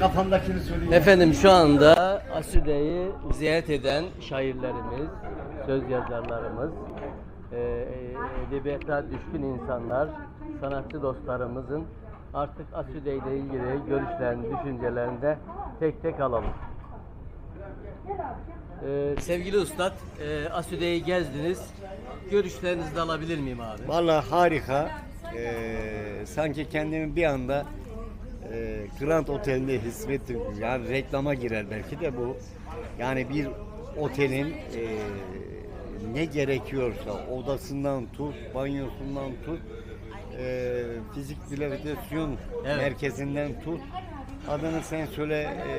kafamdakini söyleyeyim. Efendim şu anda Asude'yi ziyaret eden şairlerimiz, söz yazarlarımız, e, edebiyata düşkün insanlar, sanatçı dostlarımızın artık Asude ile ilgili görüşlerini, düşüncelerini de tek tek alalım. E, sevgili Ustad, e, Asude'yi gezdiniz. Görüşlerinizi de alabilir miyim abi? Vallahi harika. Ee, sanki kendimi bir anda e, Grand Otel'de hissettim. Yani reklama girer belki de bu. Yani bir otelin e, ne gerekiyorsa odasından tut, banyosundan tut, e, fizik rehabilitasyon Evet. merkezinden tut, adını sen söyle, e,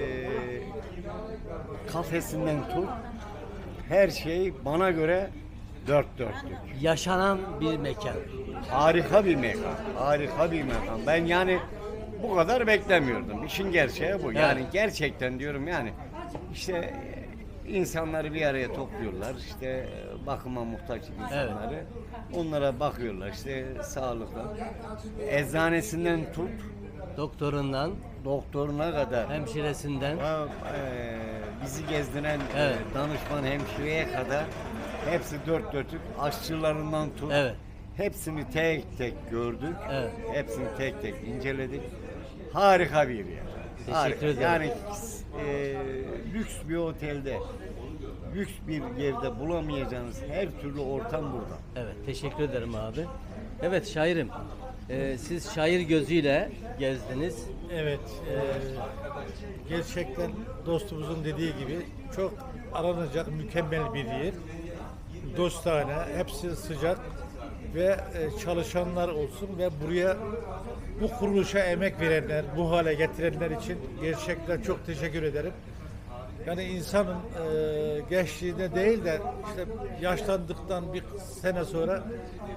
kafesinden tut, her şey bana göre dört dörtlük. Yaşanan bir mekan. Harika bir mekan. Harika bir mekan. Ben yani bu kadar beklemiyordum. İşin gerçeği bu. Yani gerçekten diyorum yani işte insanları bir araya topluyorlar. İşte bakıma muhtaç insanları. Onlara bakıyorlar işte sağlıkla. Eczanesinden tut Doktorundan, doktoruna kadar. hemşiresinden. Ha, e, bizi gezdiren e, Evet. danışman hemşireye kadar hepsi dört dörtlük aşçılarından tut. Evet. Hepsini tek tek gördük. Evet. Hepsini tek tek inceledik. Harika bir yer. Harika. ederim. Yani e, lüks bir otelde, lüks bir yerde bulamayacağınız her türlü ortam burada. Evet, teşekkür ederim abi. Evet şairim, e, siz şair gözüyle gezdiniz. Evet, e, gerçekten dostumuzun dediği gibi çok aranacak mükemmel bir yer. Dostane, hepsi sıcak ve e, çalışanlar olsun ve buraya bu kuruluşa emek verenler, bu hale getirenler için gerçekten çok teşekkür ederim. Yani insanın e, gençliğinde değil de işte yaşlandıktan bir sene sonra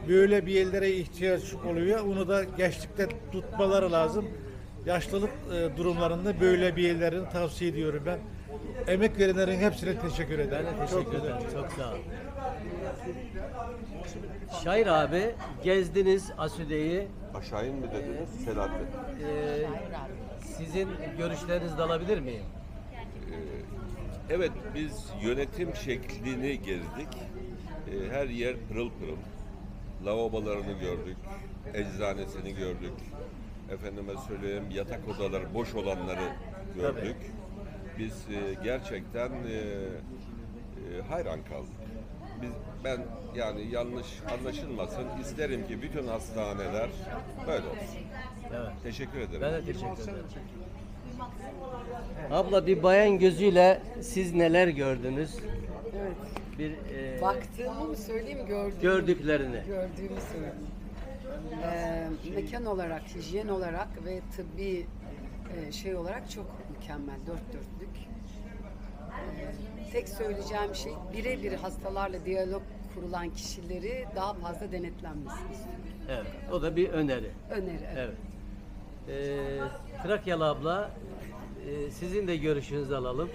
böyle bir yerlere ihtiyaç oluyor. Onu da gençlikte tutmaları lazım. Yaşlılık e, durumlarında böyle bir yerlerini tavsiye ediyorum ben. Emek verenlerin hepsine teşekkür ederim. Ben de teşekkür ederim, çok sağ olun. Şair abi, gezdiniz Asude'yi. Aşağı mı dediniz? Selahattin. E, sizin görüşlerinizi de alabilir miyim? Evet biz yönetim şeklini gezdik. Ee, Her yer pırıl pırıl. Lavabolarını gördük. Eczanesini gördük. Efendime söyleyeyim yatak odaları boş olanları gördük. Biz e, gerçekten e, e, hayran kaldık. Biz, ben yani yanlış anlaşılmasın isterim ki bütün hastaneler böyle olsun. Evet. Teşekkür ederim. Ben de teşekkür ederim. Abla bir bayan gözüyle siz neler gördünüz? Evet. Bir e, Baktığımı mı söyleyeyim, gördüğümü gördüklerini. Gördüğümü söyleyeyim. Ee, mekan olarak, hijyen olarak ve tıbbi e, şey olarak çok mükemmel, dört dörtlük. Ee, tek söyleyeceğim şey birebir hastalarla diyalog kurulan kişileri daha fazla denetlenmesini istiyorum. Evet. O da bir öneri. Öneri. evet. Evet. Ee, Trakyalı abla, e, sizin de görüşünüzü alalım.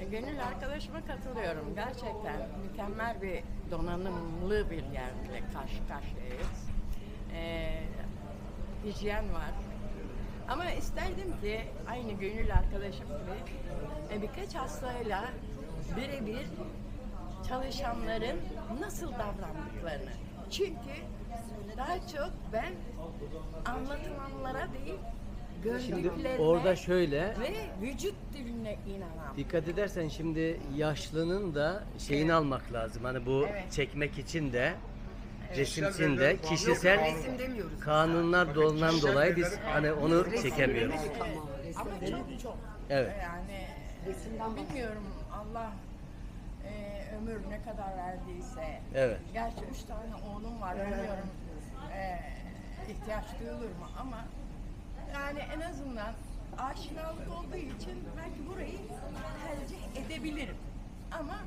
E, Gönül arkadaşıma katılıyorum. Gerçekten mükemmel bir donanımlı bir yerle karşı karşıyayız. E, hijyen var. Ama isterdim ki aynı Gönül arkadaşım gibi e, birkaç hastayla birebir çalışanların nasıl davrandıklarını. Çünkü daha çok ben anlatılanlara değil Şimdi gördüklerine orada şöyle ve vücut diline inanan. dikkat edersen şimdi yaşlının da şeyini almak lazım. Hani bu Evet. çekmek için de resim için de kişisel Resim demiyoruz. kanunlar dolundan dolayı biz hani onu çekemiyoruz. Ama, resim Ama demedik. çok çok. Evet. Yani Resimden bilmiyorum Allah e, ömür ne kadar verdiyse. Evet. Gerçi üç tane oğlum var bilmiyorum e, ihtiyaç duyulur mu ama yani en azından aşinalık olduğu için belki burayı tercih edebilirim. Ama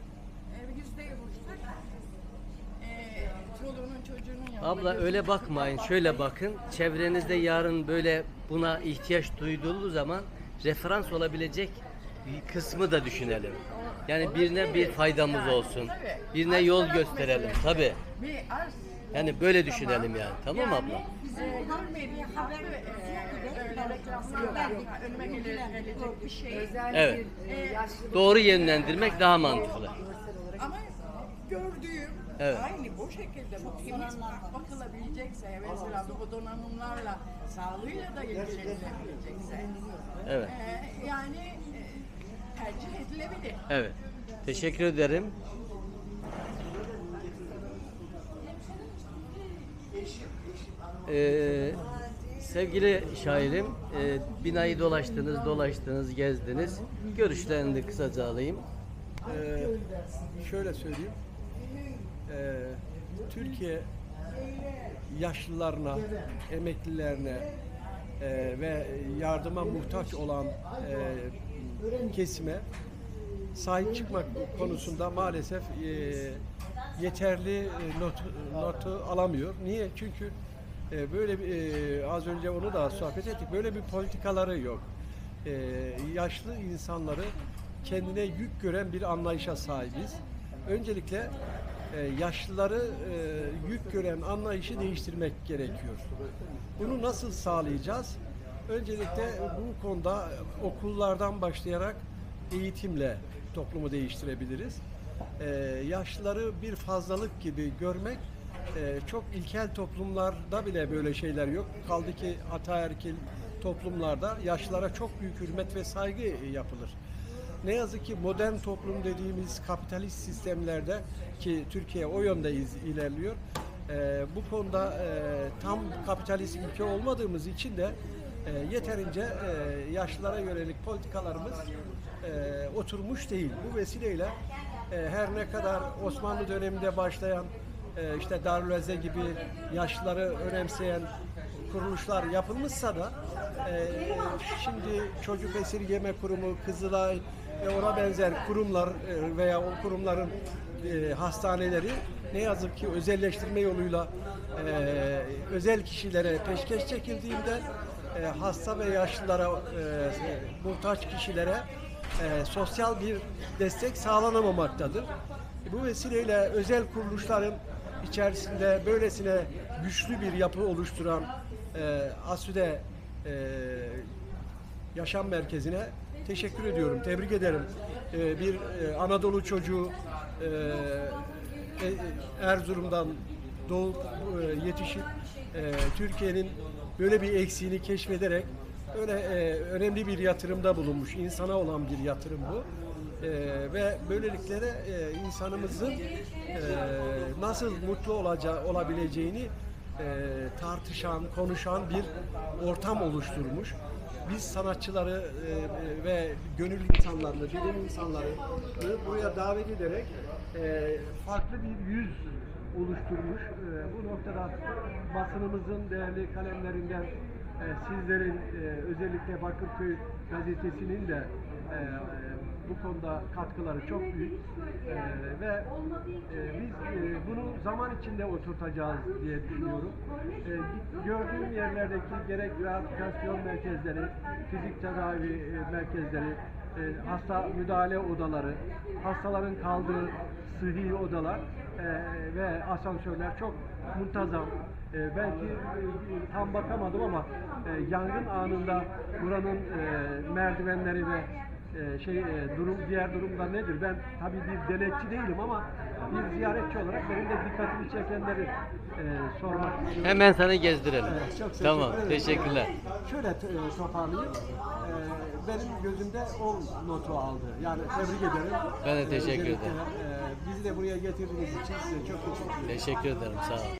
Abla öyle bakmayın. Şöyle bakın. Çevrenizde yarın böyle buna ihtiyaç duyduğu zaman referans olabilecek kısmı da düşünelim. Yani birine bir faydamız olsun. Birine yol gösterelim. Tabii. Yani böyle düşünelim yani. Tamam abla? Evet. Doğru yönlendirmek daha mantıklı. Ama gördüğüm Evet. aynı bu şekilde bu temiz bakılabilecekse mesela bu donanımlarla sağlığıyla da ilgilenebilecekse Evet. e, yani e, tercih edilebilir. Evet. Teşekkür ederim. Ee, sevgili şairim, e, binayı dolaştınız, dolaştınız, gezdiniz. Görüşlerini de kısaca alayım. Ee, şöyle söyleyeyim. Ee, Türkiye yaşlılarına, emeklilerine e, ve yardıma muhtaç olan e, kesime sahip çıkmak konusunda maalesef e, yeterli e, not, notu alamıyor. Niye? Çünkü e, böyle bir, e, az önce onu da sohbet ettik. Böyle bir politikaları yok. E, yaşlı insanları kendine yük gören bir anlayışa sahibiz. Öncelikle e, yaşlıları e, yük gören anlayışı değiştirmek gerekiyor. Bunu nasıl sağlayacağız? Öncelikle bu konuda okullardan başlayarak eğitimle toplumu değiştirebiliriz. Ee, yaşlıları bir fazlalık gibi görmek e, çok ilkel toplumlarda bile böyle şeyler yok. Kaldı ki ataerkil toplumlarda yaşlılara çok büyük hürmet ve saygı yapılır. Ne yazık ki modern toplum dediğimiz kapitalist sistemlerde ki Türkiye o yönde iz- ilerliyor. Ee, bu konuda e, tam kapitalist ülke olmadığımız için de e, yeterince e, yaşlılara yönelik politikalarımız e, oturmuş değil. Bu vesileyle e, her ne kadar Osmanlı döneminde başlayan e, işte Darüleze gibi yaşlıları önemseyen kuruluşlar yapılmışsa da e, şimdi çocuk esirgeme kurumu, Kızılay ve ona benzer kurumlar e, veya o kurumların e, hastaneleri ne yazık ki özelleştirme yoluyla e, özel kişilere peşkeş çekildiğinde hasta ve yaşlılara, muhtaç kişilere sosyal bir destek sağlanamamaktadır. Bu vesileyle özel kuruluşların içerisinde böylesine güçlü bir yapı oluşturan e, ASÜDE e, Yaşam Merkezi'ne teşekkür ediyorum, tebrik ederim. E, bir e, Anadolu çocuğu e, e, Erzurum'dan doğup e, yetişip e, Türkiye'nin böyle bir eksiğini keşfederek öyle e, önemli bir yatırımda bulunmuş. insana olan bir yatırım bu. E, ve böylelikle de e, insanımızın e, nasıl mutlu olacağı olabileceğini e, tartışan, konuşan bir ortam oluşturmuş. Biz sanatçıları e, ve gönül insanlarını, bilim insanlarını buraya davet ederek e, farklı bir yüz oluşturmuş. E, bu noktada basınımızın değerli kalemlerinden sizlerin özellikle Bakırköy gazetesinin de e, bu konuda katkıları çok büyük E, ve e, biz e, bunu zaman içinde oturtacağız diye düşünüyorum. E, gördüğüm yerlerdeki gerek rehabilitasyon merkezleri, fizik tedavi e, merkezleri, e, hasta müdahale odaları, hastaların kaldığı sıhhi odalar e, ve asansörler çok muntazam. E, belki e, tam bakamadım ama e, yangın anında buranın e, merdivenleri ve e, şey e, durum diğer durumda nedir? Ben tabii bir denetçi değilim ama bir ziyaretçi olarak benim de dikkatimi çekenleri e, sormak istiyorum. Hemen sana gezdirelim. Evet, çok teşekkür Tamam, ederim. teşekkürler. Şöyle e, toparlayayım. E, benim gözümde 10 notu aldı. Yani tebrik ederim. Ben de teşekkür ederim. e, bizi de buraya getirdiğiniz için size çok teşekkür ederim. Teşekkür ederim. Sağ ol.